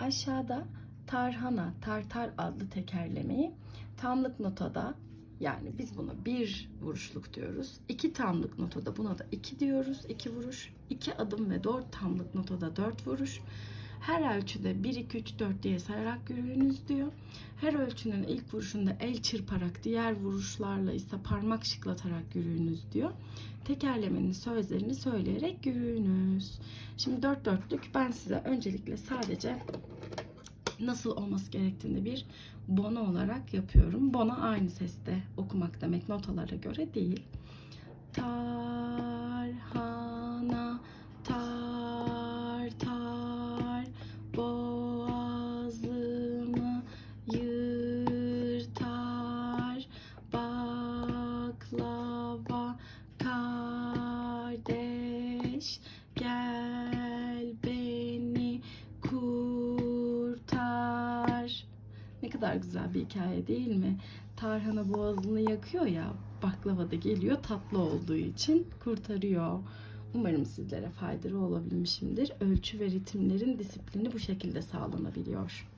Aşağıda tarhana, tartar adlı tekerlemeyi tamlık notada yani biz buna bir vuruşluk diyoruz. İki tamlık notada buna da iki diyoruz. iki vuruş. iki adım ve dört tamlık notada dört vuruş. Her ölçüde 1, 2, 3, 4 diye sayarak yürüyünüz diyor. Her ölçünün ilk vuruşunda el çırparak, diğer vuruşlarla ise parmak şıklatarak yürüyünüz diyor. Tekerlemenin sözlerini söyleyerek yürüyünüz. Şimdi dört dörtlük ben size öncelikle sadece nasıl olması gerektiğini bir bono olarak yapıyorum. Bono aynı seste okumak demek notalara göre değil. Kardeş gel beni kurtar. Ne kadar güzel bir hikaye değil mi? Tarhana boğazını yakıyor ya, baklava da geliyor tatlı olduğu için kurtarıyor. Umarım sizlere faydalı olabilmişimdir. Ölçü ve ritimlerin disiplini bu şekilde sağlanabiliyor.